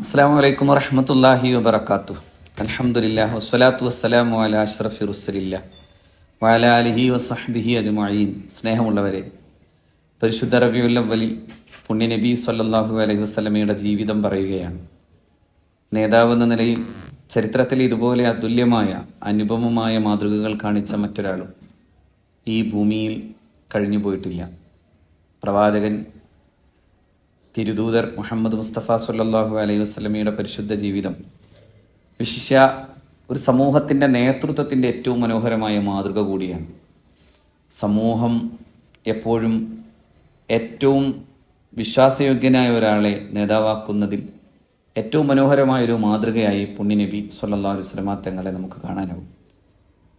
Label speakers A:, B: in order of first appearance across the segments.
A: അസ്സാം വലൈക്കും വറഹമത്തല്ലാഹി വബർക്കാത്തു അലഹമുല്ല വസ്സലാത്തു വസ്സലാമു അല അഷ്റഫി റുസലില്ല വാല അലിഹി വസഹബിഹി അജ്മഈൻ. സ്നേഹമുള്ളവരെ പരിശുദ്ധ റബിയുല്ലവലിൽ പുണ്യ നബി സല്ലല്ലാഹു അലൈഹി വസ്ലമയുടെ ജീവിതം പറയുകയാണ്. നേതാവ് എന്ന നിലയിൽ ചരിത്രത്തിൽ ഇതുപോലെ അതുല്യമായ അനുപമമായ മാതൃകകൾ കാണിച്ച മറ്റൊരാളും ഈ ഭൂമിയിൽ കഴിഞ്ഞു പോയിട്ടില്ല പ്രവാചകൻ തിരുദൂതർ മുഹമ്മദ് മുസ്തഫ സല്ലാഹു അലൈഹി വസ്ലമിയുടെ പരിശുദ്ധ ജീവിതം വിശിഷ്യ ഒരു സമൂഹത്തിന്റെ നേതൃത്വത്തിന്റെ ഏറ്റവും മനോഹരമായ മാതൃക കൂടിയാണ്. സമൂഹം എപ്പോഴും ഏറ്റവും വിശ്വാസയോഗ്യനായ ഒരാളെ നേതാവാക്കുന്നതിൽ ഏറ്റവും മനോഹരമായ ഒരു മാതൃകയായി പുണ്യനബി സല്ലാ വസ്ലമ തങ്ങളെ നമുക്ക് കാണാനാവും.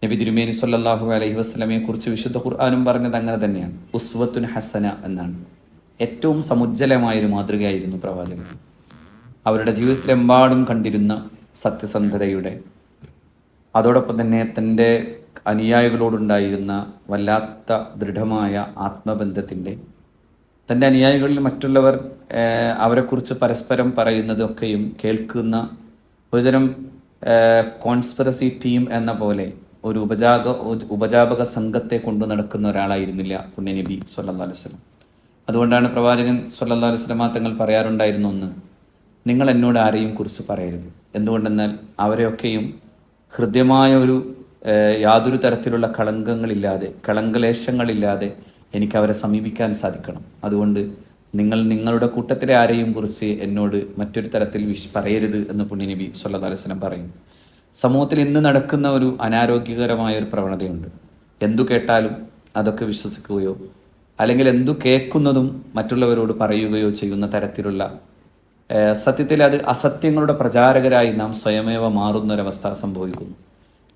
A: നബി തിരുമേനി സല്ലാഹു അലഹി വസ്ലമയെ കുറിച്ച് വിശുദ്ധ ഖുർആാനും പറഞ്ഞത് അങ്ങനെ തന്നെയാണ്. ഉസ്വത്തുൻ ഹസന എന്നാണ്. ഏറ്റവും സമുജ്ജലമായൊരു മാതൃകയായിരുന്നു പ്രവാചകൻ. അവരുടെ ജീവിതത്തിലെമ്പാടും കണ്ടിരുന്ന സത്യസന്ധതയുടെ അതോടൊപ്പം തന്നെ തന്റെ അനുയായികളോടുണ്ടായിരുന്ന വല്ലാത്ത ദൃഢമായ ആത്മബന്ധത്തിന്റെ തന്റെ അനുയായികളിൽ മറ്റുള്ളവർ അവരെക്കുറിച്ച് പരസ്പരം പറയുന്നതൊക്കെയും കേൾക്കുന്ന ഒരുതരം കോൺസ്പിറസി ടീം എന്ന പോലെ ഒരു ഉപജാക ഉപജാപക സംഘത്തെ കൊണ്ടു നടക്കുന്ന ഒരാളായിരുന്നില്ല പുണ്യനബി സല്ലാ അലുവലം അതുകൊണ്ടാണ് പ്രവാചകൻ സല്ലാ അലുസ്ലമ തങ്ങൾ പറയാറുണ്ടായിരുന്നു ഒന്ന് നിങ്ങൾ എന്നോട് ആരെയും കുറിച്ച് പറയരുത്. എന്തുകൊണ്ടെന്നാൽ അവരെയൊക്കെയും ഹൃദ്യമായ ഒരു യാതൊരു തരത്തിലുള്ള കളങ്കങ്ങളില്ലാതെ കളങ്കലേശങ്ങളില്ലാതെ എനിക്ക് അവരെ സമീപിക്കാൻ സാധിക്കണം. അതുകൊണ്ട് നിങ്ങൾ നിങ്ങളുടെ കൂട്ടത്തിലെ ആരെയും കുറിച്ച് എന്നോട് മറ്റൊരു തരത്തിൽ വിശ് പറയരുത് എന്ന് പുണ്യനബി സല്ലാ അലുസ്ലം പറയും. സമൂഹത്തിൽ ഇന്ന് നടക്കുന്ന ഒരു അനാരോഗ്യകരമായ ഒരു പ്രവണതയുണ്ട്. എന്തു കേട്ടാലും അതൊക്കെ വിശ്വസിക്കുകയോ അല്ലെങ്കിൽ എന്തു കേൾക്കുന്നതും മറ്റുള്ളവരോട് പറയുകയോ ചെയ്യുന്ന തരത്തിലുള്ള സത്യത്തിൽ അത് അസത്യങ്ങളുടെ പ്രചാരകരായി നാം സ്വയമേവ മാറുന്നൊരവസ്ഥ സംഭവിക്കുന്നു.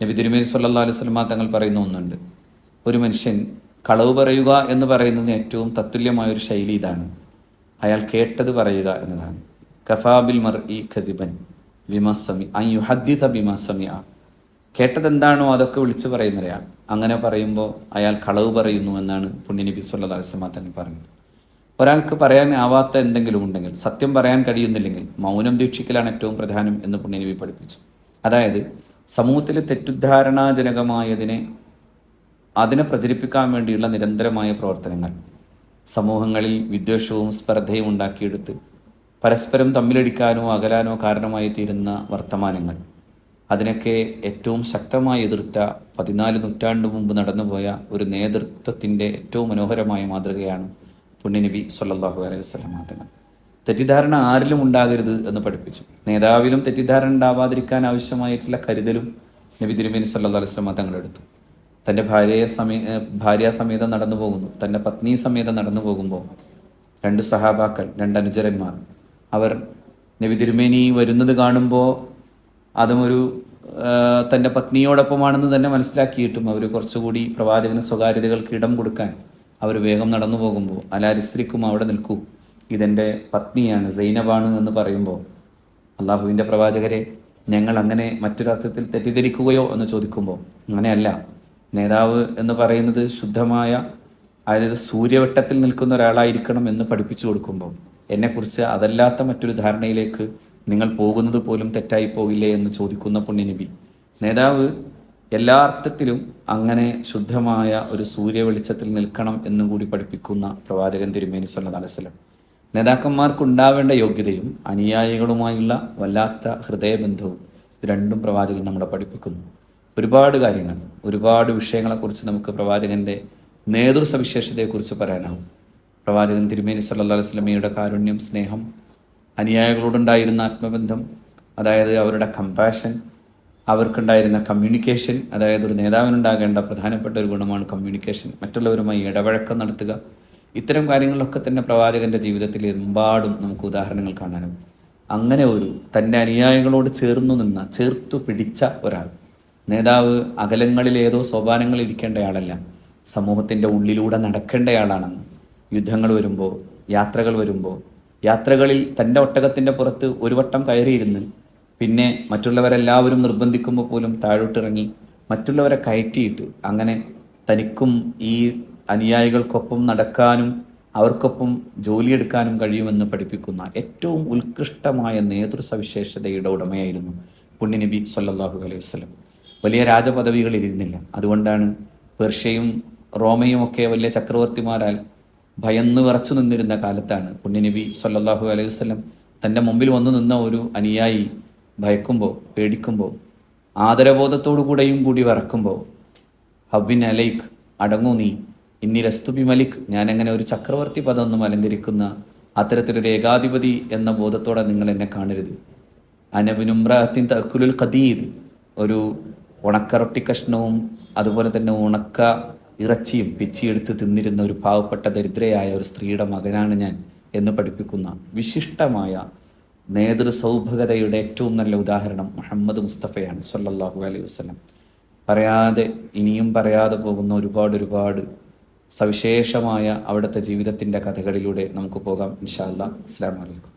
A: നബി തിരുമേനി സല്ലാ അലൈഹി സ്വലമ തങ്ങൾ പറയുന്ന ഒന്നുണ്ട്. ഒരു മനുഷ്യൻ കളവ് പറയുക എന്ന് പറയുന്നതിന് ഏറ്റവും തത്തുല്യമായ ഒരു ശൈലി ഇതാണ്. അയാൾ കേട്ടത് പറയുക എന്നതാണ്. കഫാബിൽ മർ ഇ ഖദിബൻ വിമസമി അൻ യുഹദ്ദിസ ബിമസമിയ കേട്ടതെന്താണോ അതൊക്കെ വിളിച്ചു പറയുന്നവരാൾ അങ്ങനെ പറയുമ്പോൾ അയാൾ കളവ് പറയുന്നു എന്നാണ് പുണ്യനബി സല്ലാ അലിസ്ലാം തങ്ങൾ പറഞ്ഞത്. ഒരാൾക്ക് പറയാൻ ആവാത്ത എന്തെങ്കിലും ഉണ്ടെങ്കിൽ സത്യം പറയാൻ കഴിയുന്നില്ലെങ്കിൽ മൗനം ദീക്ഷിക്കലാണ് ഏറ്റവും പ്രധാനം എന്ന് പുണ്യനബി പഠിപ്പിച്ചു. അതായത് സമൂഹത്തിലെ തെറ്റുദ്ധാരണാജനകമായതിനെ അതിനെ പ്രചരിപ്പിക്കാൻ വേണ്ടിയുള്ള നിരന്തരമായ പ്രവർത്തനങ്ങൾ സമൂഹങ്ങളിൽ വിദ്വേഷവും സ്പർദ്ധയും ഉണ്ടാക്കിയെടുത്ത് പരസ്പരം തമ്മിലടിക്കാനോ അകലാനോ കാരണമായി തീരുന്ന വർത്തമാനങ്ങൾ അതിനൊക്കെ ഏറ്റവും ശക്തമായി എതിർത്ത പതിനാല് നൂറ്റാണ്ട് മുമ്പ് നടന്നുപോയ ഒരു നേതൃത്വത്തിന്റെ ഏറ്റവും മനോഹരമായ മാതൃകയാണ് പുണ്യനബി സല്ലാഹു അലൈഹി വസ്ലം തങ്ങൾ തെറ്റിദ്ധാരണ ആരിലും ഉണ്ടാകരുത് എന്ന് പഠിപ്പിച്ചു. നേതാവിലും തെറ്റിദ്ധാരണ ഉണ്ടാവാതിരിക്കാൻ ആവശ്യമായിട്ടുള്ള കരുതലും നബി തിരുമേനി സല്ലാ അലൈഹി സ്വലമ തങ്ങളെടുത്തു തന്റെ ഭാര്യയെ സമേ ഭാര്യാസമേതം നടന്നു പോകുന്നു. തന്റെ പത്നി സമേതം നടന്നു പോകുമ്പോൾ രണ്ട് സഹാബാക്കൾ രണ്ട് അനുചരന്മാർ. അവർ നബി തിരുമേനി വരുന്നത് കാണുമ്പോൾ അതും ഒരു തന്റെ പത്നിയോടൊപ്പമാണെന്ന് തന്നെ മനസ്സിലാക്കിയിട്ടും അവർ കുറച്ചുകൂടി പ്രവാചകന് സ്വകാര്യതകൾക്ക് ഇടം കൊടുക്കാൻ അവർ വേഗം നടന്നു പോകുമ്പോൾ അലാരിസ്ത്രിക്കും അവിടെ നിൽക്കൂ. ഇതെന്റെ പത്നിയാണ് സൈനബാണ് എന്ന് പറയുമ്പോൾ അള്ളാഹുവിന്റെ പ്രവാചകരെ ഞങ്ങൾ അങ്ങനെ മറ്റൊരർത്ഥത്തിൽ തെറ്റിദ്ധരിക്കുകയോ എന്ന് ചോദിക്കുമ്പോൾ അങ്ങനെയല്ല. നേതാവ് എന്ന് പറയുന്നത് ശുദ്ധമായ അതായത് സൂര്യവട്ടത്തിൽ നിൽക്കുന്ന ഒരാളായിരിക്കണം എന്ന് പഠിപ്പിച്ചു കൊടുക്കുമ്പോൾ എന്നെക്കുറിച്ച് അതല്ലാത്ത മറ്റൊരു ധാരണയിലേക്ക് നിങ്ങൾ പോകുന്നത് പോലും തെറ്റായി പോകില്ലേ എന്ന് ചോദിക്കുന്ന പുണ്യനബി. നേതാവ് എല്ലാ അർത്ഥത്തിലും അങ്ങനെ ശുദ്ധമായ ഒരു സൂര്യ വെളിച്ചത്തിൽ നിൽക്കണം എന്നുകൂടി പഠിപ്പിക്കുന്ന പ്രവാചകൻ തിരുമേനി സല്ലാ നേതാക്കന്മാർക്ക് ഉണ്ടാവേണ്ട യോഗ്യതയും അനുയായികളുമായുള്ള വല്ലാത്ത ഹൃദയബന്ധവും രണ്ടും പ്രവാചകൻ നമ്മളെ പഠിപ്പിക്കുന്നു. ഒരുപാട് കാര്യങ്ങൾ ഒരുപാട് വിഷയങ്ങളെക്കുറിച്ച് നമുക്ക് പ്രവാചകന്റെ നേതൃസവിശേഷതയെക്കുറിച്ച് പറയാനാവും. പ്രവാചകൻ തിരുമേനി സല്ലാ വസ്ലമയുടെ കാരുണ്യം സ്നേഹം അനുയായികളോടുണ്ടായിരുന്ന ആത്മബന്ധം അതായത് അവരുടെ കമ്പാഷൻ അവർക്കുണ്ടായിരുന്ന കമ്മ്യൂണിക്കേഷൻ അതായത് ഒരു നേതാവിനുണ്ടാകേണ്ട പ്രധാനപ്പെട്ട ഒരു ഗുണമാണ് കമ്മ്യൂണിക്കേഷൻ മറ്റുള്ളവരുമായി ഇടപഴക്കം നടത്തുക. ഇത്തരം കാര്യങ്ങളിലൊക്കെ തന്നെ പ്രവാചകന്റെ ജീവിതത്തിൽ എമ്പാടും നമുക്ക് ഉദാഹരണങ്ങൾ കാണാനും. അങ്ങനെ ഒരു തന്റെ അനുയായികളോട് ചേർന്നു നിന്ന ചേർത്തു പിടിച്ച ഒരാൾ. നേതാവ് അകലങ്ങളിൽ ഏതോ സോപാനങ്ങളിൽ ഇരിക്കേണ്ടയാളല്ല സമൂഹത്തിന്റെ ഉള്ളിലൂടെ നടക്കേണ്ടയാളാണെന്ന് യുദ്ധങ്ങൾ വരുമ്പോൾ യാത്രകൾ വരുമ്പോൾ യാത്രകളിൽ തന്റെ ഒട്ടകത്തിന്റെ പുറത്ത് ഒരു വട്ടം കയറിയിരുന്ന് പിന്നെ മറ്റുള്ളവരെല്ലാവരും നിർബന്ധിക്കുമ്പോൾ പോലും താഴോട്ടിറങ്ങി മറ്റുള്ളവരെ കയറ്റിയിട്ട് അങ്ങനെ തനിക്കും ഈ അനുയായികൾക്കൊപ്പം നടക്കാനും അവർക്കൊപ്പം ജോലിയെടുക്കാനും കഴിയുമെന്ന് പഠിപ്പിക്കുന്ന ഏറ്റവും ഉത്കൃഷ്ടമായ നേതൃസവിശേഷതയുടെ ഉടമയായിരുന്നു പുണ്യനബി സല്ലാഹു അലൈഹി വസ്ലം വലിയ രാജപദവികളിൽ ഇരുന്നില്ല. അതുകൊണ്ടാണ് പേർഷ്യയും റോമയും ഒക്കെ വലിയ ചക്രവർത്തിമാരാൽ ഭയന്ന് വിറച്ചു നിന്നിരുന്ന കാലത്താണ് പുണ്യനബി സല്ലാഹു അലൈഹി വസ്ലം തന്റെ മുമ്പിൽ വന്നു നിന്ന ഒരു അനുയായി ഭയക്കുമ്പോൾ പേടിക്കുമ്പോൾ ആദരബോധത്തോടു കൂടെയും കൂടി വിറക്കുമ്പോൾ ഹവ്വിൻ അലൈഖ് അടങ്ങൂ നീ. ഇന്നി ലസ്തുബി മലിക്. ഞാൻ അങ്ങനെ ഒരു ചക്രവർത്തി പദമൊന്നും അലങ്കരിക്കുന്ന അത്തരത്തിലൊരു ഏകാധിപതി എന്ന ബോധത്തോടെ നിങ്ങൾ എന്നെ കാണരുത്. അനബിനുംറത്തിൻ തക്കുലുൽ ഖദീദ്. ഒരു ഉണക്കറൊട്ടി കഷ്ണവും അതുപോലെ തന്നെ ഉണക്ക ഇറച്ചിയും പിച്ചിയെടുത്ത് തിന്നിരുന്ന ഒരു പാവപ്പെട്ട ദരിദ്രയായ ഒരു സ്ത്രീയുടെ മകനാണ് ഞാൻ എന്ന് പഠിപ്പിക്കുന്ന വിശിഷ്ടമായ നേതൃ സൗഭഗതയുടെ ഏറ്റവും നല്ല ഉദാഹരണം മുഹമ്മദ് മുസ്തഫയാണ് സല്ലല്ലാഹു അലൈഹി വസ്ലം പറയാതെ ഇനിയും പറയാതെ പോകുന്ന ഒരുപാട് ഒരുപാട് സവിശേഷമായ അവിടുത്തെ ജീവിതത്തിന്റെ കഥകളിലൂടെ നമുക്ക് പോകാം. ഇൻഷാല്ല അസ്സാം വലൈക്കും